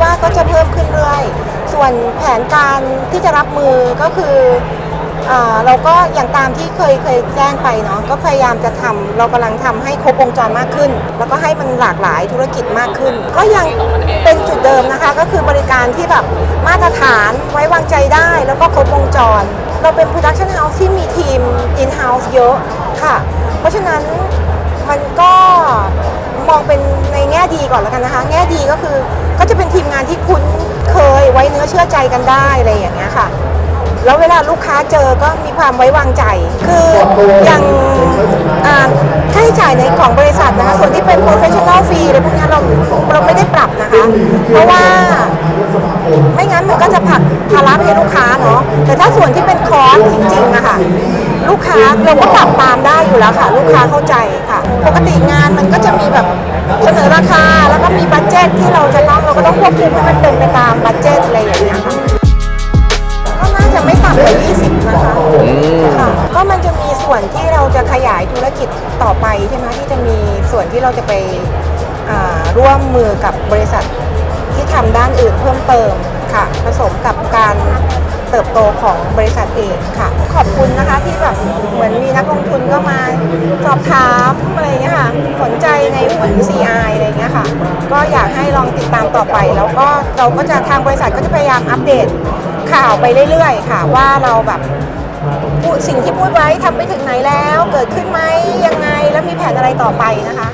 ว่าก็จะเพิ่มขึ้นเรื่อย ส่วนแผนการที่จะรับมือก็คือเอ่อเราก็อย่างตามที่เคยเคยแจ้งไปเนาะก็พยายามจะทำเรากำลังทำให้ครบวงจรมากขึ้น แล้วก็ให้มันหลากหลายธุรกิจมากขึ้น ก็ยังเป็นจุดเดิมนะคะ ก็คือบริการที่แบบมาตรฐานไว้วางใจได้ แล้วก็ครบวงจร เราเป็น Production House ที่มีทีม In-house เยอะค่ะ เพราะฉะนั้นมันก็มองเป็น ก่อนแล้วกันนะคะ แง่ดีก็คือก็จะเป็นทีมงานที่คุ้นเคยไว้เนื้อเชื่อใจกันได้อะไรอย่างเงี้ยค่ะ แล้วเวลาลูกค้าเจอก็มีความไว้วางใจ คืออย่างค่าใช้จ่ายในของบริษัทนะคะ ส่วนที่เป็น professional fee อะไรพวกนี้เราเราไม่ได้ปรับนะคะ เพราะว่าไม่งั้นมันก็จะผักภาระไปให้ลูกค้าเนาะแต่ถ้าส่วนที่เป็นคอร์สจริงๆอะค่ะลูกค้าเราก็ปรับตามได้อยู่แล้วค่ะ ลูกค้าเข้าใจค่ะ ปกติ ก็ต้องควบคุมให้มันเป็นไปตามบัตเจ็ตอะไรอย่างเงี้ยค่ะก็น่าจะไม่ต่ำกว่า 20 นะคะค่ะก็มันจะมีส่วนที่เราจะขยายธุรกิจต่อไปใช่ไหมที่จะมีส่วนที่เราจะไปอ่าร่วมมือกับบริษัทที่ทำด้านอื่นเพิ่มเติมค่ะ ผสมกับการเติบโตของบริษัทเองค่ะ ขอบคุณนะคะที่แบบเหมือนมีนักลงทุนก็มาสอบถามอะไรอย่างเงี้ยค่ะสนใจในหุ้น CI อะไรอย่างเงี้ยค่ะ ก็อยากให้ ลองติดตามต่อไป แล้วก็เราก็จะทางบริษัทก็จะพยายามอัปเดตข่าวไปเรื่อยๆ ค่ะว่าเราแบบสิ่งที่พูดไว้ทำไปถึงไหนแล้ว เกิดขึ้นไหมยังไงแล้วมีแผนอะไรต่อไปนะคะ